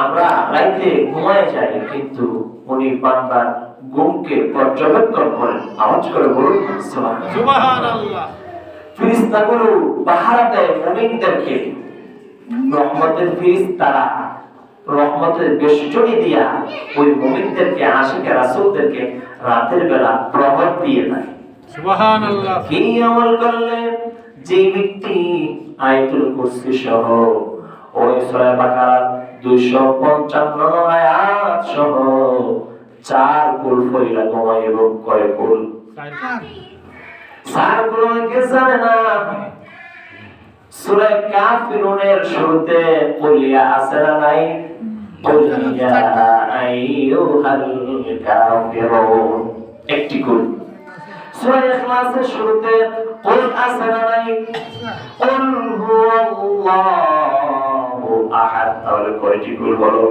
আমরা রাইতে ঘুমায় যাই কিন্তু উনি বারবার ঘুমকে পর্যবেক্ষণ করেন। আওয়াজ করে বলুন ফিরিস্তাগুলো পাহারা দেয় মুমিনদেরকে রহমতের রহমতের বেষ্টনী দিয়া ওই মুমিনদেরকে আশিকে রাসূলদেরকে রাতের বেলা প্রভাব দিয়ে দেয়। কি আমল করলে যে ব্যক্তি আয়াতুল কুরসি সহ ওই সূরা বাকারা 255 আয়াত সহ চার কুল এবং কয় কুল? চার কুল জানে না। সূরা কাফিরুনের শুরুতে কুলিয়া আছে না নাই? আইয়ুহাল কাফিরুন। একটি কুল। সূরা ইখলাসের শুরুতে কুল আছে না নাই? কুল হুয়াল্লাহু। আহাদ তাহলে কয়টি কুল হলো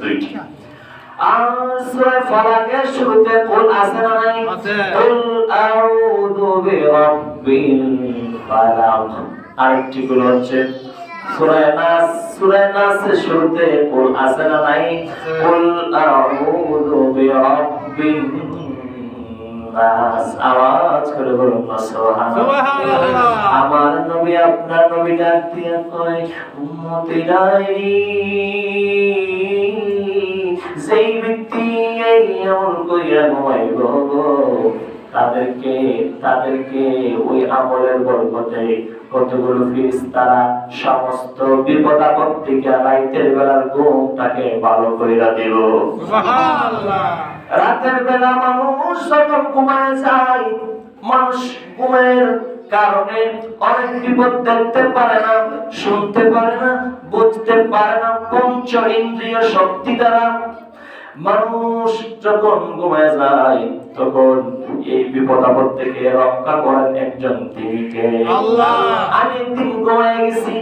দুইটি। আর সূরা ফালাকের শুরুতে কুল আছে না নাই? কুল আউযু বিরাব্বিল ফালাক। আরেকটি কুল হচ্ছে সূরা নাস। সূরা নাসের শুরুতে কুল আছে না নাই? কুল আউযু বিরাব্বিন নাস আওয়াজ করে বলুন না সুবহানাল্লাহ। সুবহানাল্লাহ। আমার নবী আপনার নবী ডাক দিয়া কয় উম্মতিরাই যেই ব্যক্তি এই আমল কইরা গো তাদেরকে তাদেরকে ওই আমলের বরকতে কতগুলো ফিরিস্তারা সমস্ত বিপদ আপদ থেকে রাইতের বেলার ঘুমটাকে ভালো কইরা দিব সুবহানাল্লাহ। রাতের বেলা মানুষ যখন ঘুমায় যায় মানুষ ঘুমের কারণে অনেক বিপদ দেখতে পারে না শুনতে পারে না বুঝতে পারে না পঞ্চ ইন্দ্রিয় শক্তি দ্বারা মানুষ যখন ঘুমায় যায় তখন এই বিপদ আপদ থেকে রক্ষা করেন একজন তিনিকে। আমি একদিন ঘুমায় গেছি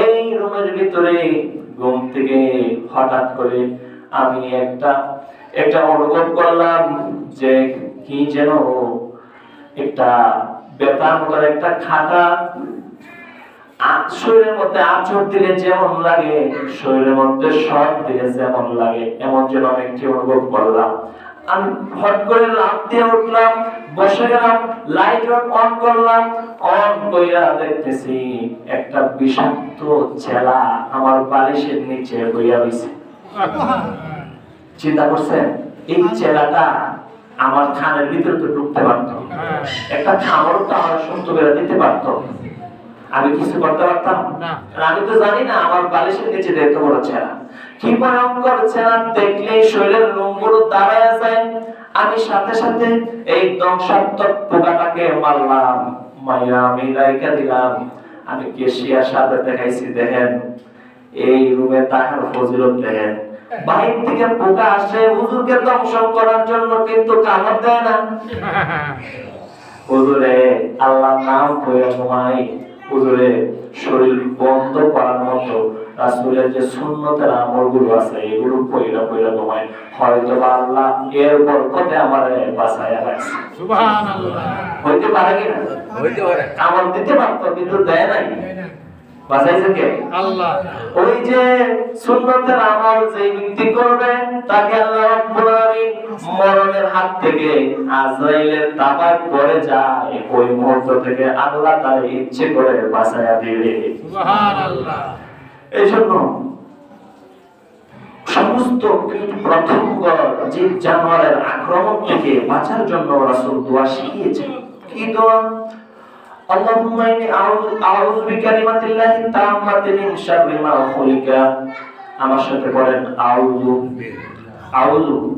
এই রুমের ভিতরে ঘুম থেকে হঠাৎ করে আমি একটা একটা অনুভব করলাম যে কি যেন একটা বেতার মতো একটা খাতা শরীরের মধ্যে আচর দিলে যেমন লাগে শরীরের মধ্যে সব দিলে যেমন লাগে এমন যেন আমি একটি অনুভব করলাম। আমি হট করে লাফ দিয়ে উঠলাম বসে গেলাম লাইট অন করলাম অন কইরা দেখতেছি একটা বিষাক্ত চেলা আমার বালিশের নিচে বইয়া রইছে। চিন্তা করছেন? এই চেলাটা আমার খানের ভিতরে তো ঢুকতে পারতো। হ্যাঁ। একটা খামারও তো আমার করে দিতে পারতো। আমি কিছু করতে পারতাম? না। আমি তো জানি না আমার বালিশের নিচে এত বড় ছেঁড়া। কি ভয়ঙ্কর ছেঁড়া দেখলে শরীরের লোমগুলো দাঁড়ায় যায় আমি সাথে সাথে এই ধ্বংসাত্মক পোকাটাকে মারলাম মাইরা আমি রাইকা দিলাম। আমি কেশিয়ার সাথে দেখাইছি দেখেন। এই রুমে তাহার ফজিলত দেখেন। বাইরে থেকে পোকা আসে হুজুরকে দংশন করার জন্য কিন্তু কামড় দেয় না। হুজুরে আল্লাহ নাম ঘুমাই হুজুরে শরীর বন্ধ করার মতো রাসূলের যে সুন্নতের আমলগুলো আছে এগুলো কইরা কইরা ঘুমাই হয়তো আল্লাহ এর বরকতে আমারে বাঁচায়া রাখছে। সুবহানাল্লাহ। হইতে পারে কি না? হইতে পারে। আমল দিতে পারতো কিন্তু দেয় নাই। বাঁচাইছে কে? আল্লাহ। ওই যে সুন্নতের আমল যে ব্যক্তি করবে তাকে আল্লাহ রাব্বুল আলামিন হাত থেকে আজরাইলের তাবায় পড়ে যায় ওই মুহূর্ত থেকে আল্লাহ তার ইচ্ছে করে বাঁচায়া দিবে সুবহানাল্লাহ এই জন্য সমস্ত কীট পতঙ্গ জীব জানোয়ারের আক্রমণ থেকে বাঁচার জন্য রাসূল দোয়া শিখিয়েছেন কি দোয়া اللهم إني أعوذ أعوذ بكلمات الله التامة من شر ما خلق আমার সাথে বলেন আউযু আউযু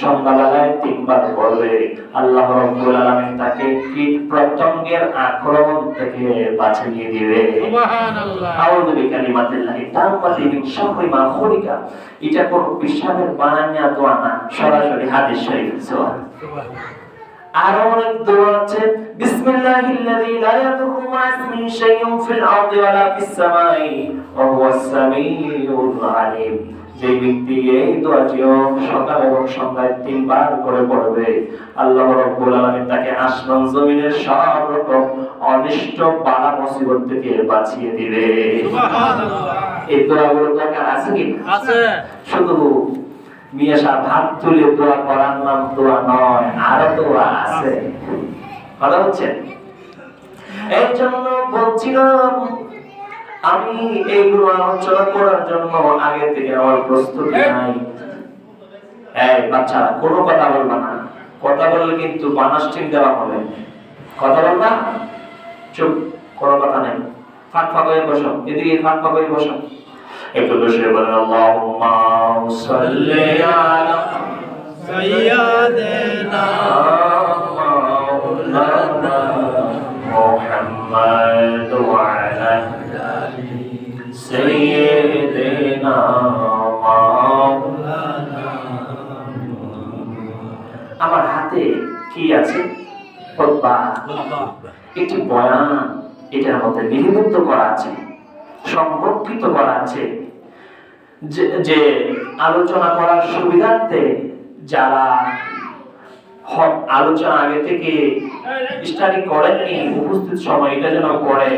সন্ধ্যাবেলায় তিনবার পড়বে আল্লাহ রাব্বুল আলামিন তাকে কীট পতঙ্গের আক্রমণ থেকে বাঁচিয়ে দিবে। আউযু বিকালিমাতিল্লাহি তাম্মাতি মিন শাররি মা খুলিকা। এটা কোন বিশ্বাসের বানানিয়া দোয়া না সরাসরি হাদিস শরীফ সুবহান আরও অনেক দোয়া আছে বিসমিল্লাহিল্লাযী লা ইয়াদুররু মা ইসমিহি শাইউন ফিল আরদি ওয়ালা ফিস সামাই ওয়া হুয়াস সামিউল আলিম। যে ব্যক্তি এই দোয়াটিও সকাল এবং সন্ধ্যায় তিনবার করে পড়বে। আল্লাহ রাব্বুল আলামিন তাকে আসমান জমিনের সব রকম অনিষ্ট বালা মুসিবত থেকে বাঁচিয়ে দিবে। এই দোয়াগুলো দরকার আছে কি? আছে। শুধু মিয়া সাহেব হাত তুলে দোয়া করার নাম দোয়া নয় আরও দোয়া আছে। কথা হচ্ছে এই জন্য বলছিলাম আমি এইগুলো আলোচনা করার জন্য আগে থেকে আমার প্রস্তুতি হ্যাঁ। নাই। এই বাচ্চারা কোনো কথা বলবা না। কথা বললে কিন্তু বানাস্টিং দেওয়া হবে কথা বলবা? চুপ কোনো কথা নেই। ফাঁক ফাঁক হয়ে বসো। এদিকে ফাঁক ফাঁক হয়ে বসো। একটু বসে বলেন আল্লাহুম্মা সাল্লি আলা সাইয়্যিদিনা মাওলানা মুহাম্মাদ ওয়া আলা سيدنا مولانا আমার হাতে কি আছে খুতবা একটি বয়ান এটার মধ্যে লিপিবদ্ধ করা আছে সংরক্ষিত করা আছে যে যে আলোচনা করার সুবিধার্থে যারা হ- আলোচনা আগে থেকে স্টাডি করেননি উপস্থিত সময় এটা যেন করে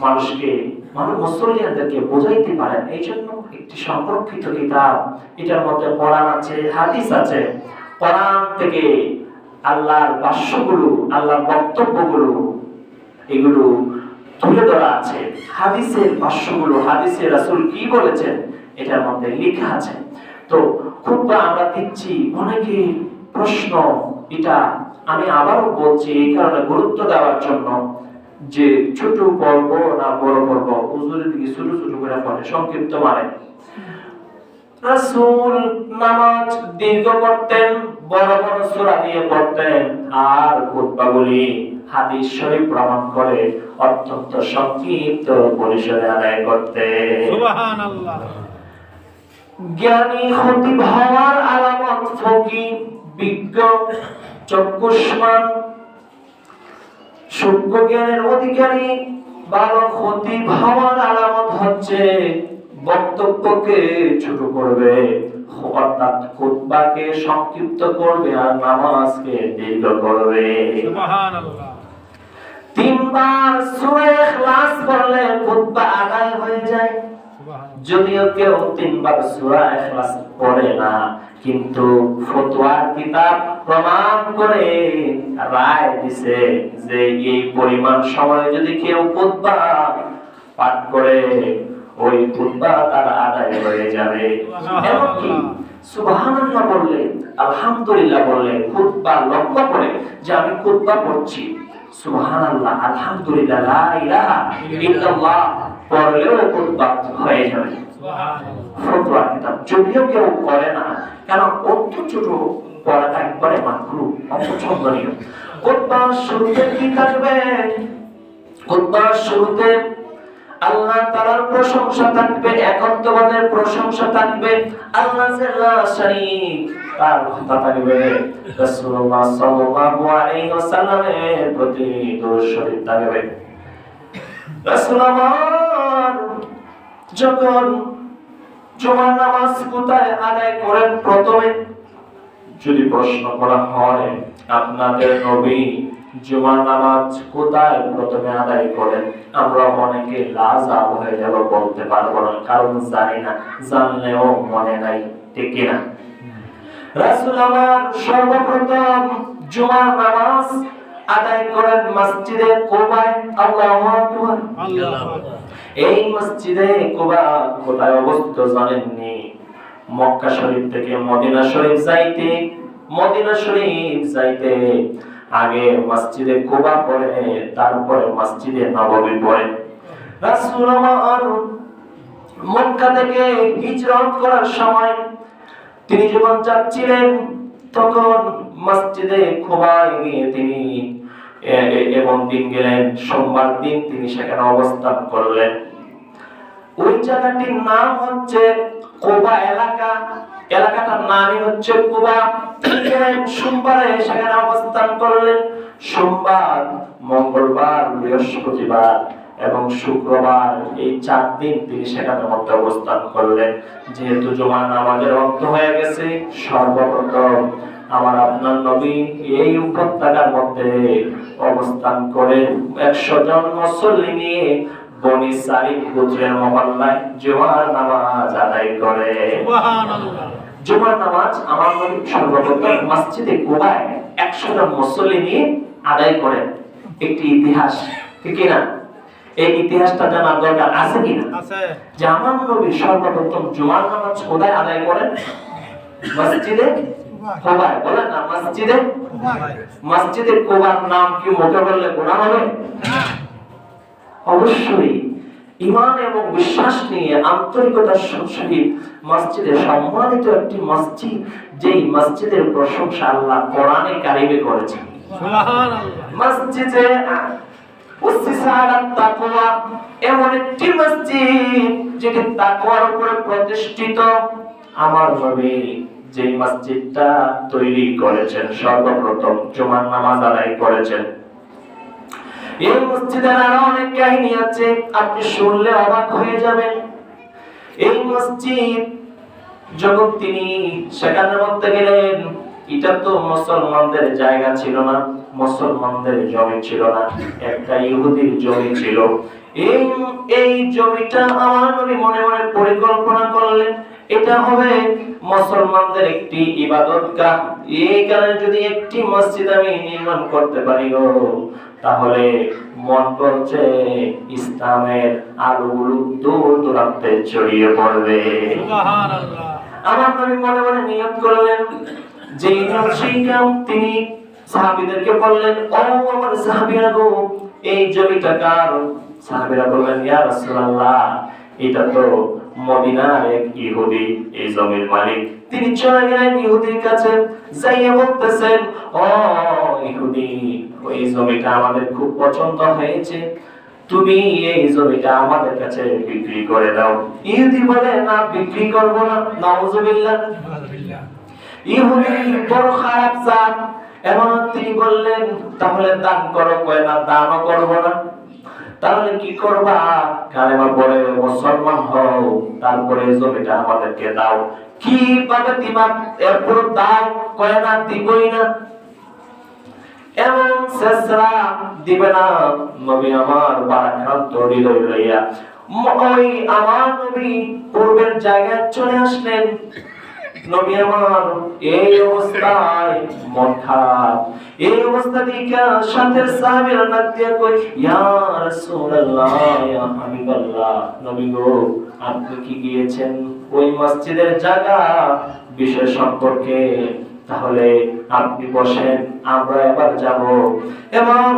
মানুষকে মানুষ মুসলিয়ানদেরকে বোঝাইতে পারেন এই জন্য একটি সংরক্ষিত কিতাব, এটার মধ্যে কোরআন আছে, হাদিস আছে। কোরআন থেকে আল্লাহর বাক্যগুলো, আল্লাহর বক্তব্যগুলো, এগুলো তুলে ধরা আছে। হাদিসের ভাষ্যগুলো হাদিসের রাসূল কি বলেছেন, এটার মধ্যে লেখা আছে। তো খুব আমরা দিচ্ছি অনেকে প্রশ্ন, এটা আমি আবারও বলছি এই কারণে গুরুত্ব দেওয়ার জন্য। যে ছোট পর্ব না বড় পর্ব হুজুরের দিকে ছোট ছোট করে পড়ে সংক্ষিপ্ত মানে। রাসূল নামাজ দীর্ঘ করতেন বড় বড় সূরা দিয়ে পড়তেন আর খুতবাগুলি হাদিস শরীফ প্রমাণ করে অত্যন্ত সংক্ষিপ্ত পরিসরে আদায় করতেন সুবহানাল্লাহ। জ্ঞানী খতিব হওয়ার আলামত ফকি বিজ্ঞ চক্ষুষ্মান সূক্ষ্ম জ্ঞানের অধিকারী ভালো খতিব হওয়ার আলামত হচ্ছে বক্তব্যকে ছোট করবে। অর্থাৎ খুতবাকে সংক্ষিপ্ত করবে আর নামাজকে দীর্ঘ করবে। তিনবার সূরা ইখলাস পড়লে খুতবা আদায় হয়ে যায়। যদিও কেউ তিনবার সূরা ইখলাস পড়ে না কিন্তু ফতোয়ার কিতাব প্রমাণ করে রায় দিছে যে এই পরিমাণ সময় যদি কেউ খুতবা পাঠ করে ওই খুতবা তার আদায় হয়ে যাবে। এমনকি সুবহানাল্লাহ বললে আলহামদুলিল্লাহ বললে খুতবা লক্ষ্য করে যে আমি খুতবা পড়ছি। সুবহানাল্লাহ আলহামদুলিল্লাহ লা ইলাহা ইল্লাল্লাহ পড়লেও খুতবা হয়ে যাবে। সুবহানাল্লাহ। ফতোয়া কিতাব যদিও কেউ করে না কেন অত ছোট মাকরু অপছন্দনীয়। শুরুতে কি থাকবে? শুরুতে আল্লাহ প্রশংসা থাকবে, একান্তবাদের প্রশংসা থাকবে, আল্লাহ তার কথা থাকবে আলাইহি ওয়াসাল্লামের প্রতি থাকবে। যখন জুমার নামাজ কোথায় আদায় করেন প্রথমে? যদি প্রশ্ন করা হয় আপনাদের নবী জুমার নামাজ কোথায় প্রথমে আদায় করেন? আমরা অনেকে লাজাব হয়ে যাব বলতে পারব না কারণ জানি না জানলেও মনে নাই ঠিক কিনা? রাসূল আমার সর্বপ্রথম জুমার নামাজ আদায় করেন মসজিদে কোবায় আল্লাহু আকবার। আল্লাহ এই মসজিদে কোবা কোথায় অবস্থিত জানেননি? মক্কা শরীফ থেকে মদিনা শরীফ যাইতে, মদিনা শরীফ যাইতে, আগে মসজিদে কুবা পড়ে, তারপরে মসজিদে নববী পড়ে। রাসূল আমার মক্কা থেকে হিজরত করার সময় তিনি যখন যাচ্ছিলেন, তখন মসজিদে খোবায় গিয়ে তিনি এবং দিন গেলেন, সোমবার দিন তিনি সেখানে অবস্থান করলেন। ওই জায়গাটির নাম হচ্ছে কোবা এলাকা। এলাকাটার নামই হচ্ছে কুবা। সোমবারে সেখানে অবস্থান করলেন। সোমবার, মঙ্গলবার, বৃহস্পতিবার এবং শুক্রবার এই চার দিন তিনি সেখানে মধ্যে অবস্থান করলেন। যেহেতু জুমার নামাজের অর্থ হয়ে গেছে, সর্বপ্রথম আমার আপনার নবী এই উপত্যকার মধ্যে অবস্থান করে একশো জন মুসল্লি নিয়ে বনি সালিম গোত্রের মহল্লায় জুমার নামাজ আদায় করে। জুমার নামাজ আমার নবী সর্বপ্রথম মসজিদে কুবায় একশো জন মুসল্লি নিয়ে আদায় করেন। একটি ইতিহাস ঠিক না? এই ইতিহাসটা জানার দরকার আছে কিনা যে আমার নবী সর্বপ্রথম জুমার নামাজ কোথায় আদায় করেন। মসজিদে কুবায় বলেন না মসজিদে? মসজিদে কুবার নাম কি মুখে বললে গুনাহ হবে? অবশ্যই ইমান এবং বিশ্বাস নিয়ে আন্তরিকতার সহিত মসজিদে সম্মানিত একটি মসজিদ যেই মসজিদের প্রশংসা আল্লাহ কোরআনে কারিমে করেছেন। মসজিদে এমন একটি মসজিদ যেটি তাকওয়ার উপরে প্রতিষ্ঠিত। আমার নবী যে মসজিদটা তৈরি করেছেন সর্বপ্রথম জুমার নামাজ আদায় করেছেন। এই মসজিদের আরও অনেক কাহিনী আছে। আপনি শুনলে অবাক হয়ে যাবেন। এই মসজিদ যখন তিনি সেখানে মধ্যে গেলেন, এটা তো মুসলমানদের জায়গা ছিল না, মুসলমানদের জমি ছিল না, একটা ইহুদির জমি ছিল। এই এই জমিটা আমার নবী মনে মনে পরিকল্পনা করলেন। এটা হবে মুসলমানদের একটি ইবাদতগাহ। এই কারণে যদি একটি মসজিদ আমি নির্মাণ করতে পারি গো তাহলে মন করছে ইসলামের আলোগুলো দূর দূরান্তে ছড়িয়ে পড়বে। আমার নবী মনে মনে নিয়ত করলেন যে সেই কাম তিনি সাহাবীদেরকে বললেন ও আমার সাহাবীরা গো এই জমিটা কার? সাহাবীরা বললেন ইয়া রাসূলুল্লাহ এটা তো মদিনার এক ইহুদি এই জমির মালিক। তিনি চলে গেলেন ইহুদির কাছে যাইয়ে বলতেছেন ও ইহুদি ওই জমিটা আমাদের খুব পছন্দ হয়েছে। তুমি এই জমিটা আমাদের কাছে বিক্রি করে দাও। ইহুদি বলে না বিক্রি করব না নাউজুবিল্লাহ। ইহুদি বড় খারাপ জাত। এবং তিনি বললেন তাহলে দান করো কয় না দানও করব না। তাহলে কি করবা? কালেমা পরে মুসলমান হও, তারপরে জমিটা আমাদেরকে দাও। কি এরপর দাও, কয় না, দিবই না। এমন শেষরা দিবে না নবী আমার, বারাক্রান্ত হৃদয় লইয়া। ওই আমার নবী পূর্বের জায়গায় চলে আসলেন। এই অবস্থায় এই অবস্থা দিয়া কই ইয়া রাসূলুল্লাহ, ইয়া হাবিবাল্লাহ, নবী গো, আপনি কি গিয়েছেন ওই মসজিদের জায়গা বিষয় সম্পর্কে? তাহলে আপনি বসেন, আমরা এবার যাব। এবার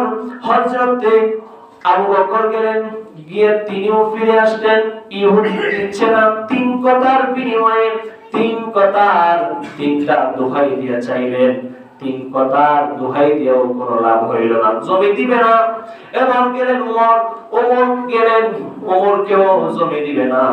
হযরতে আবু বকর গেলেন, গিয়ে তিনিও ফিরে আসলেন। ইহুদি দিচ্ছে না, তিন কথার বিনিময়ে তিন কথার তিনটা দোহাই দিয়া চাইলেন। তিন কথার দোহাই দিয়াও কোনো লাভ হইল না। জমি দিবে না, এমন গেলেন ওমর ওমর গেলেন ওমরকেও জমি দিবে না।